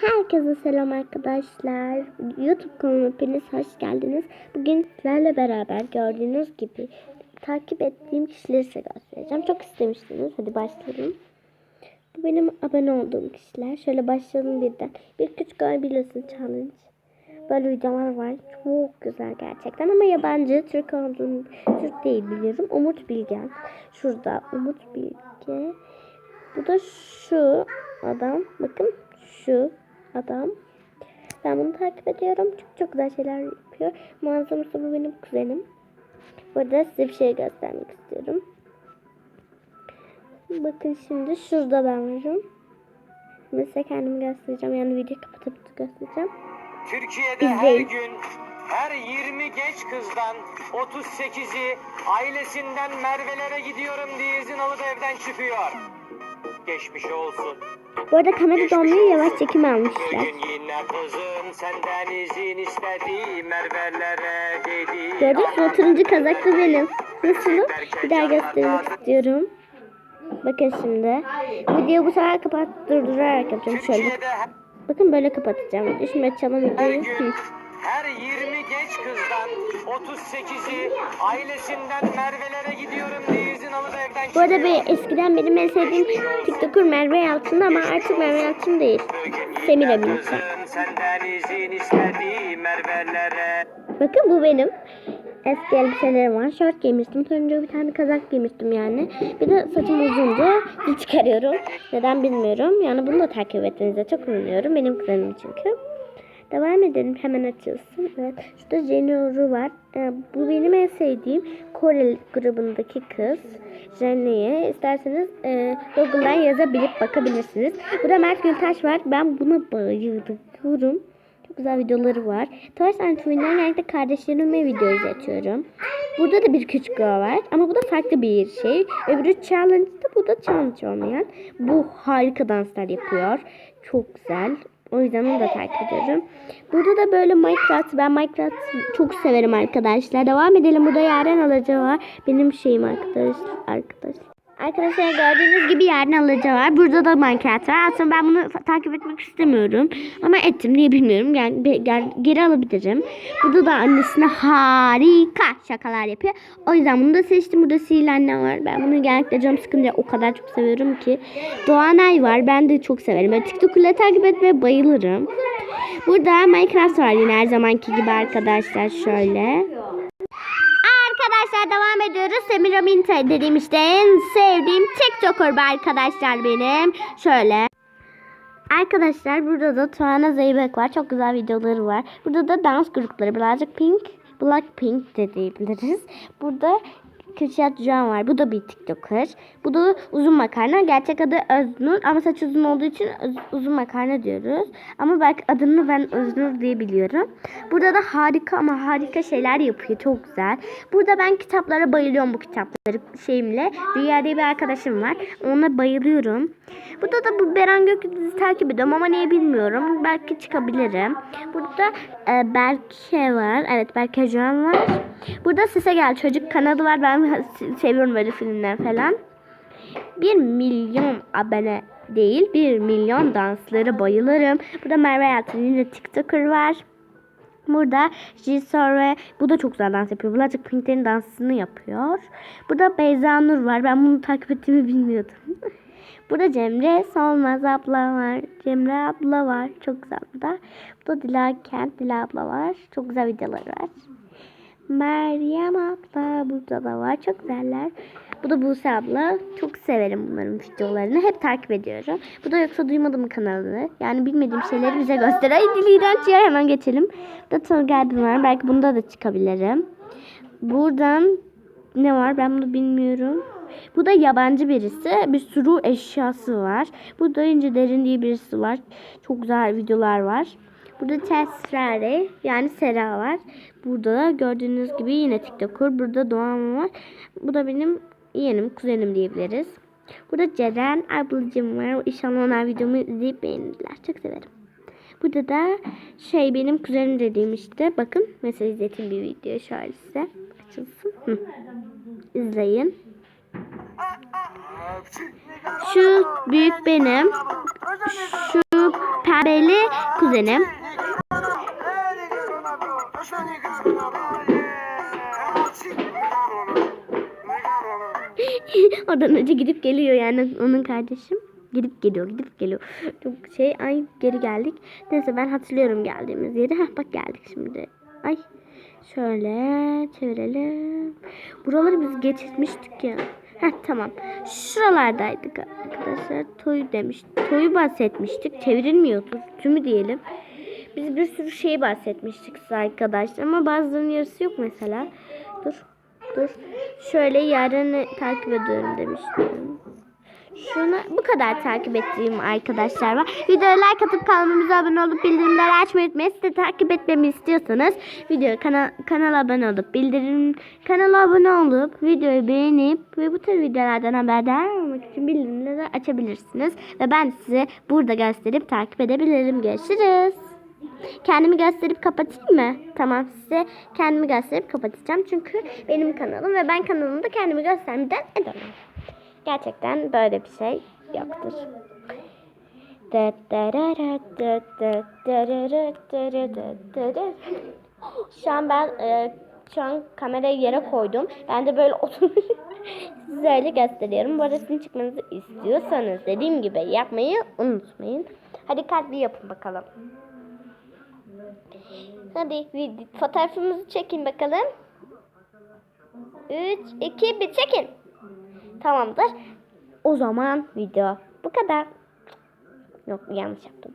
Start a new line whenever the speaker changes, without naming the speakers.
Herkese selam arkadaşlar. YouTube kanalıma hepiniz hoş geldiniz. Bugün sizlerle beraber gördüğünüz gibi takip ettiğim kişileri size göstereceğim. Çok istemiştiniz. Hadi başlayalım. Bu benim abone olduğum kişiler. Şöyle başlayalım birden. Bir küçük biliyorsun challenge. Böyle videolar var. Çok güzel gerçekten ama yabancı. Türk olduğunu, Türk değil biliyorum. Umut Bilgen. Şurada Umut Bilge. Bu da şu adam. Bakın şu adam. Ben bunu takip ediyorum. Çok çok güzel şeyler yapıyor. Malzemesi bu benim kuzenim. Burada size bir şey göstermek istiyorum. Bakın şimdi şurada ben varım. Size kendimi göstereceğim. Yani videoyu kapatıp göstereceğim.
Türkiye'de her
İzleyin.
gün her 20 genç kızdan 38'i ailesinden Merve'lere gidiyorum diye izin alıp evden çıkıyor. Geçmiş olsun.
Bu arada kamera donmuyor. Yavaş çekim almışlar. Gördünüz mü? Turuncu kazaklı benim. Nasıl? Bir daha göstermek istiyorum. Bakın şimdi. Videoyu bu sefer kapat durdurarak yapacağım şöyle. Bakın böyle kapatacağım. Şimdi açalım videoyu.
Her 20 genç kızdan 38'i ailesinden Merve'lere gidiyorum diye izin alıp evden
Bu arada bir eskiden benim en sevdiğim TikToker Merve Yalçın ama artık Merve Yalçın değil.
Kızım istedi Merve'lere.
Bakın bu benim. Eski elbiselerim var. Şort giymiştim. Turuncu bir tane kazak giymiştim yani. Bir de saçım uzundu. Hiç çıkarıyorum. Neden bilmiyorum. Yani bunu da takip etmenize çok umuyorum. Benim kuzenim çünkü. Devam edelim. Hemen açılsın. Evet. Şurada Jenny var. Ee, bu benim en sevdiğim Kore grubundaki kız. Jenny'ye isterseniz e, Google'dan yazabilip bakabilirsiniz. Burada Mert Gültaş var. Ben buna bayılıyorum. Çok güzel videoları var. Toys and Twin'den genellikle kardeşlerime video izletiyorum. Burada da bir küçük girl var. Ama bu da farklı bir şey. Öbürü challenge'da bu da challenge olmayan. Bu harika danslar yapıyor. Çok güzel. O yüzden onu da takip ediyorum. Burada da böyle Minecraft. Ben Minecraft çok severim arkadaşlar. Devam edelim. Burada Yaren Alaca var. Benim şeyim arkadaş. Arkadaş. Arkadaşlar gördüğünüz gibi Yaren Alaca var. Burada da Minecraft var. Aslında ben bunu takip etmek istemiyorum. Ama ettim diye bilmiyorum. Yani geri alabilirim. Burada da annesine harika şakalar yapıyor. O yüzden bunu da seçtim. Burada sihirli annem var. Ben bunu genellikle canım sıkınca o kadar çok seviyorum ki. Doğanay var. Ben de çok severim. Ben TikTok'la takip etmeye bayılırım. Burada Minecraft var yine her zamanki gibi arkadaşlar şöyle. Arkadaşlar devam ediyoruz. Semira Minte dediğim işte en sevdiğim TikToker arkadaşlar benim. Şöyle. Arkadaşlar burada da Tuana Zeybek var. Çok güzel videoları var. Burada da dans grupları. Birazcık Pink, Blackpink de diyebiliriz. Burada Kürşat Can var. Bu da bir TikToker. Bu da uzun makarna. Gerçek adı Öznur ama saç uzun olduğu için uzun makarna diyoruz. Ama belki adını ben Öznur diye biliyorum. Burada da harika ama harika şeyler yapıyor. Çok güzel. Burada ben kitaplara bayılıyorum bu kitapları şeyimle. Rüya diye bir arkadaşım var. Ona bayılıyorum. Burada da bu Beren Gökyüzü takip ediyorum ama niye bilmiyorum. Belki çıkabilirim. Burada e, Berke var. Evet Berke Can var. Burada Sese Gel Çocuk kanalı var. Ben seviyorum böyle filmler falan. 1 milyon abone değil 1 milyon dansları bayılırım. Burada Merve Yalçın yine TikToker var. Burada Jisoo ve bu da çok güzel dans yapıyor. Birazcık Pink'lerin dansını yapıyor. Burada Beyza Nur var. Ben bunu takip ettiğimi bilmiyordum. Burada Cemre Solmaz abla var. Cemre abla var. Çok güzel burada. Burada Dila Kent, Dila abla var. Çok güzel videoları var. Meryem abla burada da var. Çok güzeller. Bu da Buse abla. Çok severim bunların videolarını. Hep takip ediyorum. Bu da yoksa duymadım kanalı. Yani bilmediğim şeyleri bize göster. Ay dili iğrenç. Hemen geçelim. Burada Tolga abim var. Belki bunda da çıkabilirim. Buradan ne var ben bunu bilmiyorum. Bu da yabancı birisi. Bir sürü eşyası var. Burada ince derin diye birisi var. Çok güzel videolar var. Burada Tesrare yani Sera var. Burada da gördüğünüz gibi yine TikToker. Burada Doğan var. Bu da benim yeğenim, kuzenim diyebiliriz. Burada Ceren ablacığım var. İnşallah onlar videomu izleyip beğenirler. Çok severim. Burada da şey benim kuzenim dediğim işte. Bakın mesela izleteyim bir video şöyle size. Açılsın. Hı. İzleyin. Şu büyük benim. Şu pembeli kuzenim. Oradan önce gidip geliyor yani onun kardeşim. Gidip geliyor, gidip geliyor. Çok şey, ay geri geldik. Neyse ben hatırlıyorum geldiğimiz yeri. Heh bak geldik şimdi. Ay şöyle çevirelim. Buraları biz geçirmiştik ya. Heh tamam. Şuralardaydık arkadaşlar. Toy demiş. Toyu bahsetmiştik. Çevrilmiyordu. Tümü diyelim. Biz bir sürü şey bahsetmiştik size arkadaşlar. Ama bazılarının yarısı yok mesela. Dur. Dur. Şöyle yarını takip ediyorum demiştim. Şunu bu kadar takip ettiğim arkadaşlar var. Videoya like atıp kanalımıza abone olup bildirimleri açmayı unutmayın. Siz de takip etmemi istiyorsanız videoya kana, kanala abone olup bildirim kanala abone olup videoyu beğenip ve bu tür videolardan haberdar olmak için bildirimleri açabilirsiniz. Ve ben size burada gösterip takip edebilirim. Görüşürüz. Kendimi gösterip kapatayım mı? Tamam size kendimi gösterip kapatacağım. Çünkü benim kanalım ve ben kanalımda kendimi göstermeden edemem. Gerçekten böyle bir şey yoktur. Şu an ben e, şu an kamerayı yere koydum. Ben de böyle oturmuş size öyle gösteriyorum. Bu arada sizin çıkmanızı istiyorsanız dediğim gibi yapmayı unutmayın. Hadi kalpli yapın bakalım. Hadi fotoğrafımızı çekin bakalım. 3, 2, 1 çekin. Tamamdır. O zaman video bu kadar. Yok yanlış yaptım.